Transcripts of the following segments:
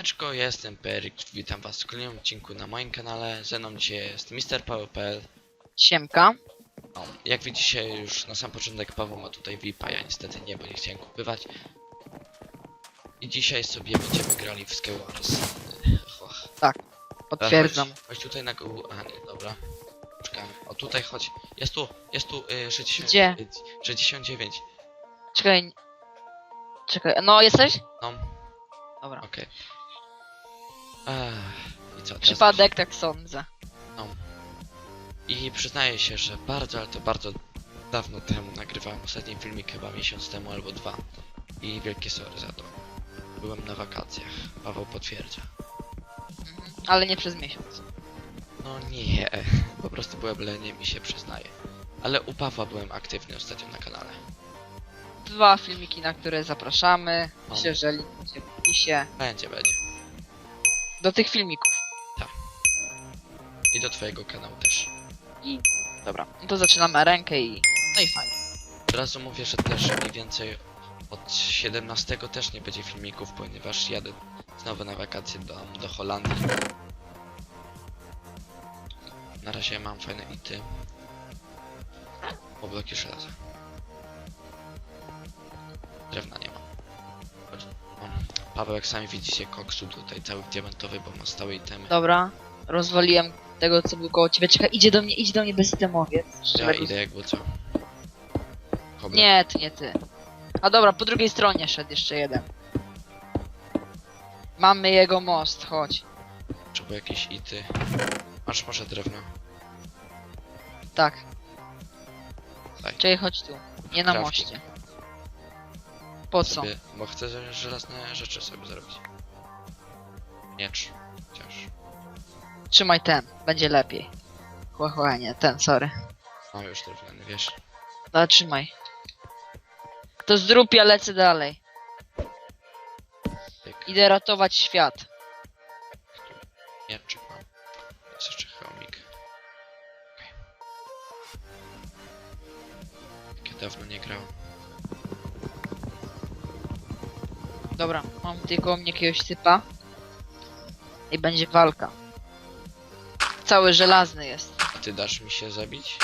Siemaneczko, ja jestem Perik, witam was w kolejnym odcinku na moim kanale. Ze mną dzisiaj jest Mr. Paweł.pl. Siemka. No, jak widzicie już na sam początek Paweł ma tutaj VIPa, ja niestety nie, bo nie chciałem kupywać. I dzisiaj sobie będziemy grali w Skywars. Och, Potwierdzam. Chodź, chodź tutaj na górę, a nie, dobra. Poczekamy. O tutaj chodź, jest tu, jest tu y, 60, Gdzie? y, 69. Czekaj. Czekaj, no jesteś? No, Dobra. okej. Ech, I co? teraz Przypadek, tak sądzę. I przyznaję się, że bardzo, ale to bardzo dawno temu nagrywałem ostatni filmik, chyba miesiąc temu albo dwa. I wielkie sorry za to. Byłem na wakacjach. Paweł potwierdza. Mhm. Ale nie przez miesiąc. No nie, po prostu byłem leniem i się przyznaję. Ale u Pawła byłem aktywny ostatnio na kanale. Dwa filmiki, na które zapraszamy. O. Myślę, że link będzie w opisie. Będzie, będzie. Do tych filmików. I do twojego kanału też. Dobra, no to zaczynamy rękę i... No i fajnie. Od razu mówię, że też mniej więcej od 17 też nie będzie filmików, ponieważ jadę znowu na wakacje do, do Holandii. Na razie mam fajne ity. Obloki żelaza. Drewna nie. Paweł, jak sami widzicie, koksu tutaj cały diamentowy, bo ma stałe itemy. Dobra. Rozwaliłem tego, co było koło ciebie. Czekaj, idzie do mnie, idzie do mnie bezitemowiec. Ja Szczerego- idę jakby co. Kobra. Nie, to nie ty. A dobra, po drugiej stronie szedł jeszcze jeden. Mamy jego most, chodź. Trzeba jakieś ity. Masz może drewno. Tak. Daj. Czekaj, chodź tu. Nie na moście. Po co? Sobie, bo chcę że- żelazne rzeczy sobie zrobić. Miecz. Chociaż. Trzymaj ten, będzie lepiej. Chła, nie, ten, sorry. Mam już drewniany, wiesz. No, trzymaj. To zrób, ja lecę dalej. Idę ratować świat. Dobra, mam tylko mnie jakiegoś typa. I będzie walka. Cały żelazny jest. A ty dasz mi się zabić?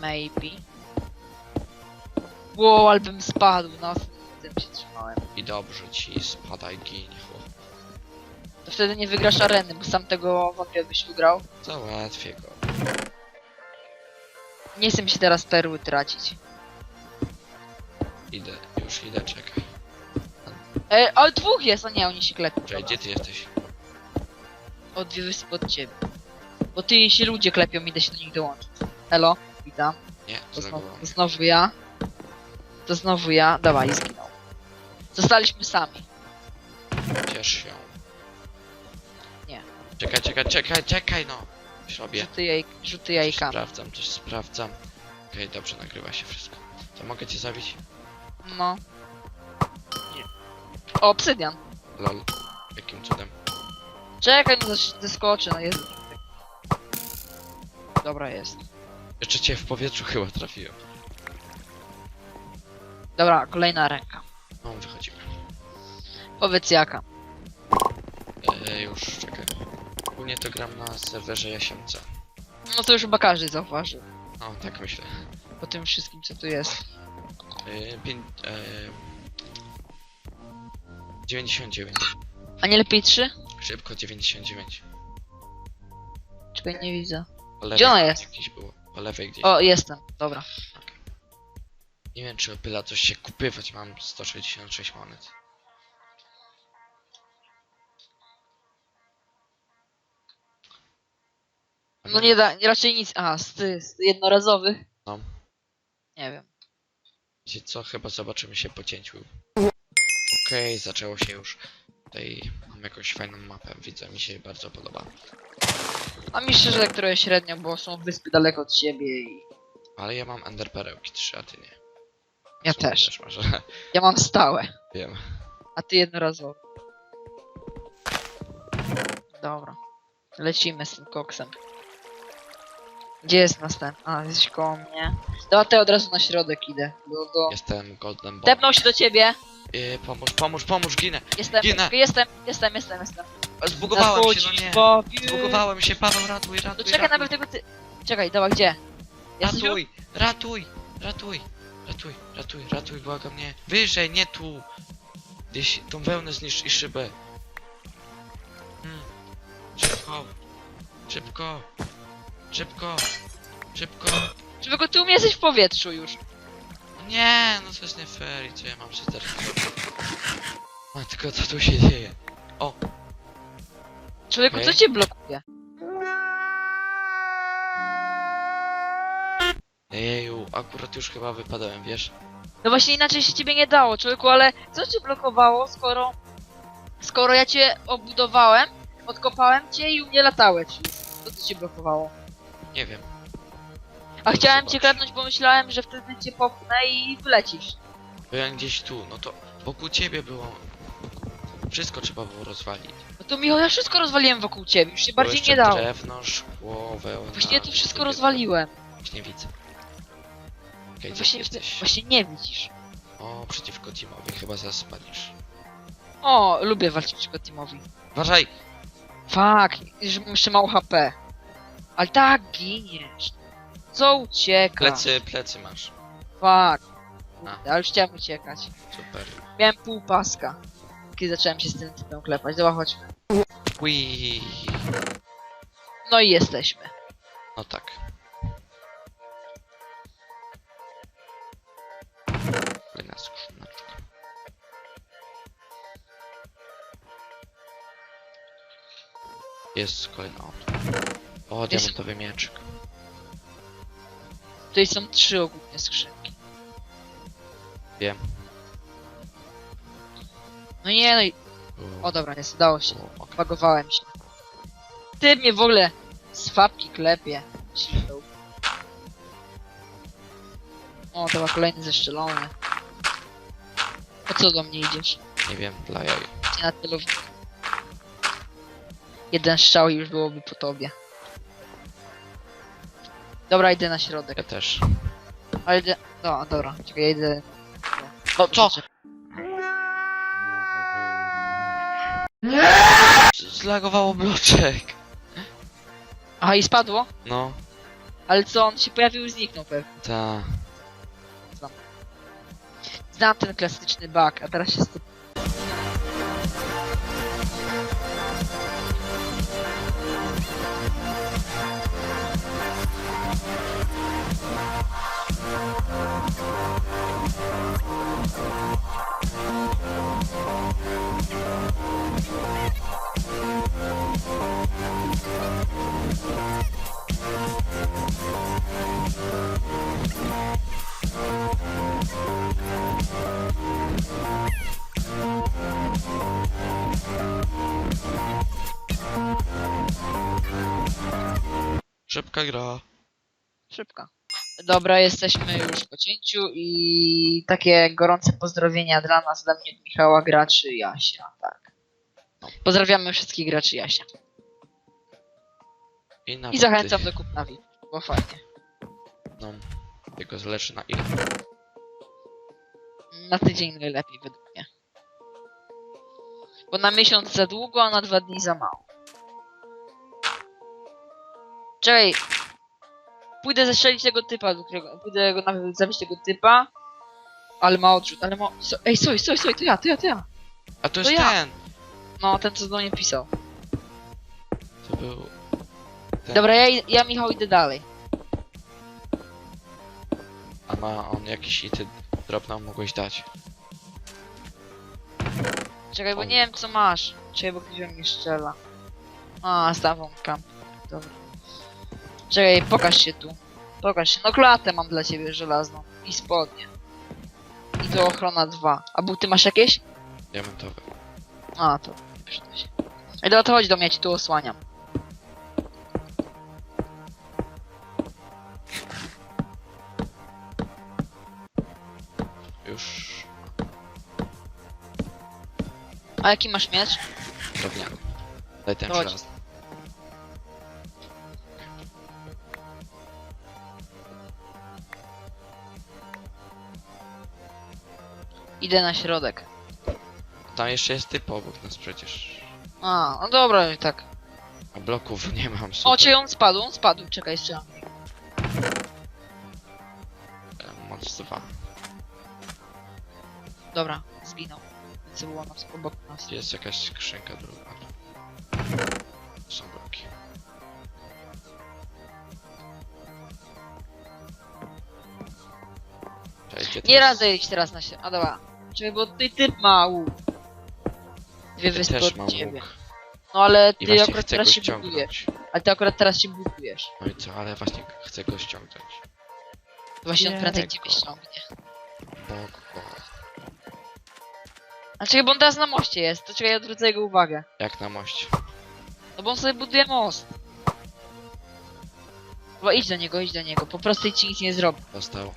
Maybe. Wow, ale bym spadł, no. Tym się trzymałem. I dobrze ci spadaj gin, chłop. To wtedy nie wygrasz areny, bo sam tego wątpię byś wygrał. Załatwię go. Nie chcę mi się teraz perły tracić. Idę, już idę, czekaj. E, ale dwóch jest, a nie, oni się klepią. Dobra. gdzie ty jesteś? O dwie wyspy od ciebie. Bo ty się ludzie klepią, idę się do nich dołączyć. Elo, witam. Nie, To znowu, to znowu ja. To znowu ja. Dawaj, zginął. Zostaliśmy sami. Ciesz się. Nie. Czekaj, czekaj, czekaj, czekaj, no. Już robię. Rzuty, jaj, rzuty Coś sprawdzam, coś sprawdzam. Okej, dobrze, nagrywa się wszystko. To mogę cię zabić? No. O, obsydian. Lol. Jakim cudem? Czekaj, no zes- zeskoczy, no jest. Dobra, jest. Jeszcze cię w powietrzu chyba trafiłem. Dobra, kolejna ręka. No, wychodzimy. Powiedz jaka. E, już, czekaj. Ogólnie to gram na serwerze Jasiemca. No to już chyba każdy zauważył. No, tak myślę. Po tym wszystkim, co tu jest. E, pię- e, 99. A nie lepiej trzy? Szybko 99. Czekaj, nie widzę. Po lewej Gdzie ona jest? Gdzieś było. Po lewej gdzieś. O, jestem. Dobra. Nie wiem, czy opyla coś się kupywać. Mam 166 monet. No nie da, raczej nic. A, z, ty- z jednorazowych? No. Nie wiem. Wiecie co? Chyba zobaczymy się po cięciu. Okej, zaczęło się już. Tutaj mam jakąś fajną mapę. Widzę, mi się bardzo podoba. A mi szczerze trochę średnio, bo są wyspy daleko od siebie i... Ale ja mam ender perełki 3, a ty nie. Ja też. masz. Ja mam stałe, Wiem. a ty jednorazowo. Dobra. Lecimy z tym koksem. Gdzie jest następny? A, jesteś koło mnie. Dobra, ja od razu na środek idę. Do, do... Jestem golden bomb. Tepnął się do ciebie! Yy, pomóż, pomóż, pomóż, ginę. Jestem, Ginę. jestem, jestem, jestem, jestem. Zbugowałem się, no nie. bawię. Zbugowałem się, Paweł, ratuj, To ratuj, czekaj, ratuj. nawet tego ty... Czekaj, dobra, gdzie? Jesteś? Ratuj, ratuj, ratuj, ratuj, ratuj, ratuj, błagam, nie. Wyżej, nie tu. Gdzieś tą wełnę zniszcz i szybę. Hmm. Szybko, szybko, szybko, szybko. Człowieku, ty u mnie jesteś w powietrzu już. Nie, no to jest nie fair i co ja mam się teraz Matko, co tu się dzieje? Człowieku, Okej. co cię blokuje? Jeju, akurat już chyba wypadałem, wiesz? No właśnie inaczej się ciebie nie dało, człowieku, ale co cię blokowało, skoro... Skoro ja cię obudowałem, odkopałem cię i u mnie latałeś. Co ty cię blokowało? Nie wiem. A No chciałem cię kradnąć, bo myślałem, że wtedy cię popchnę i wylecisz. Bo ja gdzieś tu, no to wokół ciebie było... Wszystko trzeba było rozwalić. No to Michał, ja wszystko rozwaliłem wokół ciebie, już się Było bardziej jeszcze nie dało. drewno, szkło, wełna... Właśnie ja to wszystko rozwaliłem. Właśnie widzę. Okej, No okay, właśnie, jesteś? właśnie nie widzisz. O, przeciwko Timowi, chyba zaraz spadniesz. O, lubię walczyć przeciwko Timowi. Uważaj! Fuck, mam jeszcze mało HP. Ale tak giniesz. Co ucieka? Plecy, plecy masz. Fuck. Kurde, ale już chciałem uciekać. Super. Miałem pół paska. Kiedy zacząłem się z tym typem klepać. Dobra, chodźmy. No i jesteśmy. No tak. Kolejna skrzyneczka. Jest kolejna auto. O, diamentowy mieczyk. Tutaj są trzy ogólnie skrzynki. Wiem. No nie, no i... O dobra, nie udało się. Bagowałem się. Ty mnie w ogóle z fabki klepie. O, to chyba kolejny zeszczelony. Po co do mnie idziesz? Nie wiem, dla jaj. Na celowniku? Jeden strzał i już byłoby po tobie. Dobra, idę na środek. Ja też. Ale idę... No, dobra, czekaj, ja idę... No co? Zlagowało bloczek. Aha, i spadło? No, Ale co, on się pojawił i zniknął pewnie. ta. Znam ten klasyczny bug, a teraz się styp... Szybka gra. Szybko. Dobra, jesteśmy już po cięciu i takie gorące pozdrowienia dla nas, dla mnie, Michała, graczy Jasia, tak. Pozdrawiamy wszystkich graczy Jasia. I, na I zachęcam do kupna VIP, bo fajnie. No, tylko zależy na ile. Na tydzień najlepiej według mnie. Bo na miesiąc za długo, a na dwa dni za mało. Czekaj. Pójdę zestrzelić tego typa, do którego... Pójdę go nawet zabić tego typa. Ale ma odrzut, ale ma... So, ej, soj, soj, soj, to ja, to ja, to ja. A to jest ja. ten! No, ten co do mnie pisał. To był... Dobra, ja, i- ja Michał idę dalej. A ma on jakiś ity drop nam mogłeś dać. Czekaj, bo nie wiem co masz. Czekaj, bo ktoś we mnie strzela. A, stawą kamp. Dobra. Czekaj, pokaż się tu. Pokaż się. No klatę mam dla ciebie żelazną. I spodnie. I to ochrona 2. A buty masz jakieś? Diamentowy. A, to nie przyda się. Ej, dobra, to chodź do mnie, ja ci tu osłaniam. A jaki masz miecz? Drewniany. Daj ten Chodź. żelazny. Idę na środek. Tam jeszcze jest typ obok nas przecież. A, no dobra, tak. A bloków nie mam O, super. czy on spadł, on spadł, czekaj, jeszcze. E, Moc 2. Dobra, zginął. Było nas obok nas. Jest jakaś skrzynka druga. Są bloki. Czekaj, gdzie Nie teraz- radzę iść teraz na się. A dobra. Czekaj, bo ty typ ma łuk. Dwie Ja wyspy też od mam ciebie. łuk. No ale I ty właśnie akurat chcę teraz go się budujesz. ściągnąć. Ale ty akurat teraz się budujesz. No i co, ale właśnie chcę go ściągnąć. Właśnie on prędzej Jego. ciebie ściągnie. Bok, bo... Czekaj, bo on teraz na moście jest. To czekaj, ja odwrócę jego uwagę. Jak na moście. No bo on sobie buduje most. Bo idź do niego, idź do niego. Po prostu ci nic nie zrobi. Dostał.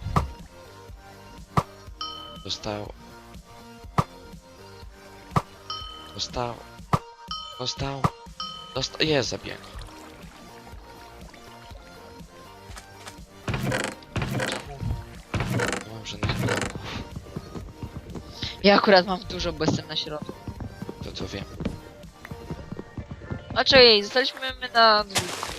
Dostał. Dostał. Dostał. Dostał. Jest, zabiję go. Czemu? Nie mam żadnych. Ja akurat mam dużo, bo jestem na środku. To co wiem. A czekaj, zostaliśmy my na dwóch.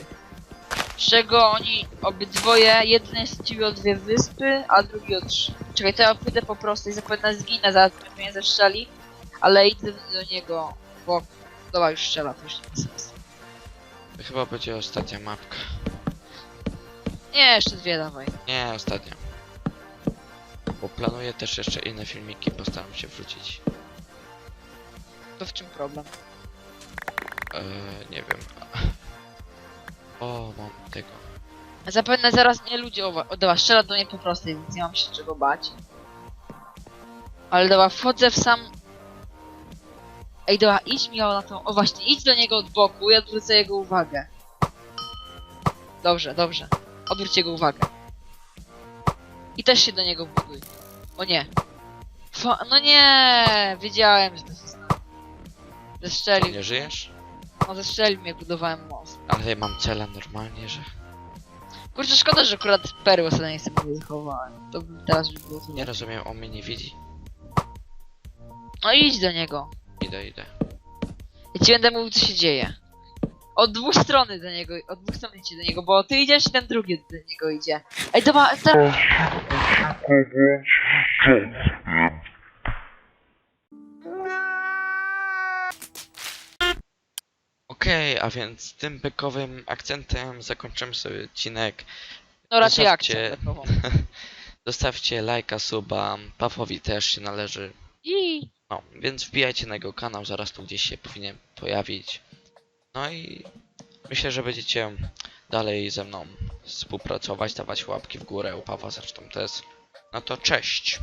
Z czego oni obydwoje, jeden jest o dwie wyspy, a drugi o trzy. Czekaj, to ja pójdę po prostu i zapewne zginę, zaraz mnie zeszczeli, ale idę do niego, bo... Dobra, już strzela, to już nie ma sensu. To chyba będzie ostatnia mapka. Nie, jeszcze dwie dawaj. Nie, ostatnia. Bo planuję też jeszcze inne filmiki, postaram się wrócić. To w czym problem? Eee, nie wiem. O, mam tego. Zapewne zaraz nie ludzie o, o dobra, strzela do mnie po prostu, więc nie mam się czego bać. Ale dobra, wchodzę w sam... Ej, dobra, idź mi na tą... O właśnie, idź do niego od boku i odwrócę jego uwagę. Dobrze, dobrze. Odwróć jego uwagę. I też się do niego buduj. O nie. Fa no nie, wiedziałem, że to się stanie. Zestrzelił. Nie żyjesz? No zestrzelił mnie, budowałem most. Ale ja mam cela normalnie, że... Kurczę, szkoda, że akurat perły sobie nie sobie wychowałem. To by teraz by było Nie rozumiem, on mnie nie widzi. No idź do niego. Idę, idę. Ja ci będę mówił, co się dzieje. Od dwóch strony do niego, od dwóch stron idźcie do niego, bo ty idziesz i ten drugi do niego idzie. Ej, dobra, teraz... Okej, a więc tym bykowym akcentem zakończymy sobie odcinek. No raczej Zostawcie- akcję takową. Zostawcie lajka, suba, Pawłowi też się należy. I... No, więc wbijajcie na jego kanał, zaraz tu gdzieś się powinien pojawić. No i myślę, że będziecie dalej ze mną współpracować, dawać łapki w górę, u Pawła zresztą też. No to cześć!